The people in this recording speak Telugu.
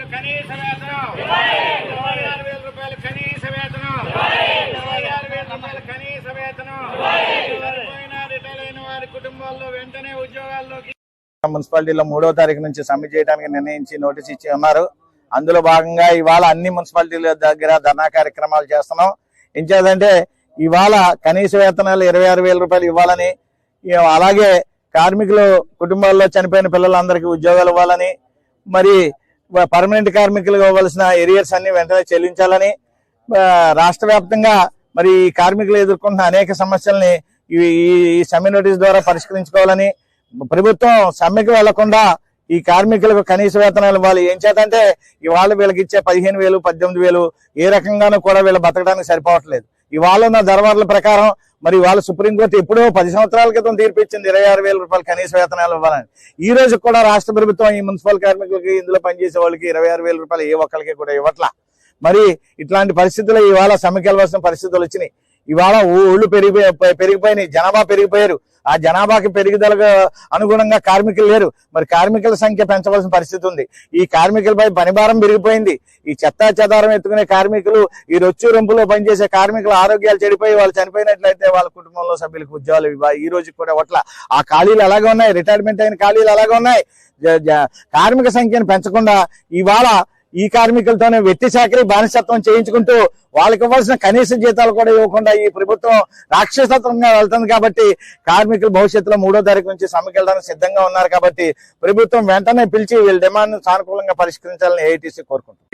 రూపాయలు కనీస వేతనం. ఇరవై ఆరు వేల రూపాయలు కనీస వేతనం. ఇరవై ఆరు వేల రూపాయలు కనీస వేతనం. రిటైర్ అయిన వారి కుటుంబాల్లో వెంటనే ఉద్యోగాల్లోకి మున్సిపాలిటీలో మూడో తారీఖు నుంచి సమ్మె చేయడానికి నిర్ణయించి నోటీస్ ఇచ్చి ఉన్నారు. అందులో భాగంగా ఇవాళ అన్ని మున్సిపాలిటీల దగ్గర ధర్నా కార్యక్రమాలు చేస్తున్నాం. ఏం చేద్దంటే ఇవాళ కనీస వేతనాలు ఇరవై ఆరు వేల రూపాయలు ఇవ్వాలని అలాగే కార్మికులు కుటుంబాల్లో చనిపోయిన పిల్లలందరికీ ఉద్యోగాలు ఇవ్వాలని మరి పర్మనెంట్ కార్మికులకు ఇవ్వాల్సిన ఏరియర్స్ అన్ని వెంటనే చెల్లించాలని రాష్ట్ర వ్యాప్తంగా మరి ఈ కార్మికులు ఎదుర్కొంటున్న అనేక సమస్యల్ని ఈ ఈ- సమ్మె నోటీస్ ద్వారా పరిష్కరించుకోవాలని ప్రభుత్వం సమ్మెకి వెళ్ళకుండా ఈ కార్మికులకు కనీస వేతనాలు ఇవ్వాలి. ఏం చేతంటే ఇవాళ వీళ్ళకి ఇచ్చే పదిహేను వేలు పద్దెనిమిది వేలు ఏ రకంగానూ కూడా వీళ్ళు బతకడానికి సరిపోవట్లేదు. ఇవాళ ఉన్న దరవార్ల ప్రకారం మరి ఇవాళ సుప్రీంకోర్టు ఎప్పుడో పది సంవత్సరాల క్రితం తీర్పు ఇచ్చింది ఇరవై ఆరు వేల రూపాయలు కనీస వేతనాలు ఇవ్వాలని. ఈ రోజు కూడా రాష్ట్ర ప్రభుత్వం ఈ మున్సిపల్ కార్మికులకి ఇందులో పనిచేసే వాళ్ళకి ఇరవై ఆరు వేల రూపాయలు ఏ ఒక్కరికి కూడా ఇవ్వట్లా. మరి ఇట్లాంటి పరిస్థితులు ఇవాళ సమ్మెకెళ్ళవలసిన పరిస్థితులు వచ్చినాయి. ఇవాళ ఊళ్ళు పెరిగిపోయి పెరిగిపోయినాయి జనాభా పెరిగిపోయారు. ఆ జనాభాకి పెరుగుదలకు అనుగుణంగా కార్మికులు లేరు. మరి కార్మికుల సంఖ్య పెంచవలసిన పరిస్థితి ఉంది. ఈ కార్మికులపై పనిభారం పెరిగిపోయింది. ఈ చెత్తా చెదారం ఎత్తుకునే కార్మికులు ఈ రొచ్చు రొంపులో పనిచేసే కార్మికుల ఆరోగ్యాలు చెడిపోయి వాళ్ళు చనిపోయినట్లయితే వాళ్ళ కుటుంబంలో సభ్యులకు ఉద్యోగాలు ఈ రోజు కూడా ఒట్ల. ఆ ఖాళీలు అలాగే ఉన్నాయి? రిటైర్మెంట్ అయిన ఖాళీలు అలాగే ఉన్నాయి? కార్మిక సంఖ్యను పెంచకుండా ఇవాళ ఈ కార్మికులతోనే వెట్టి చాకరీ బానిసత్వం చేయించుకుంటూ వాళ్ళకి ఇవ్వాల్సిన కనీస జీతాలు కూడా ఇవ్వకుండా ఈ ప్రభుత్వం రాక్షసత్వంగా వెళ్తుంది కాబట్టి కార్మికులు భవిష్యత్తులో మూడో తారీఖు నుంచి సమ్మెకెళ్ళడానికి సిద్ధంగా ఉన్నారు కాబట్టి ప్రభుత్వం వెంటనే పిలిచి వీళ్ళ డిమాండ్ సానుకూలంగా పరిష్కరించాలని ఏఐటీసీ కోరుకుంటుంది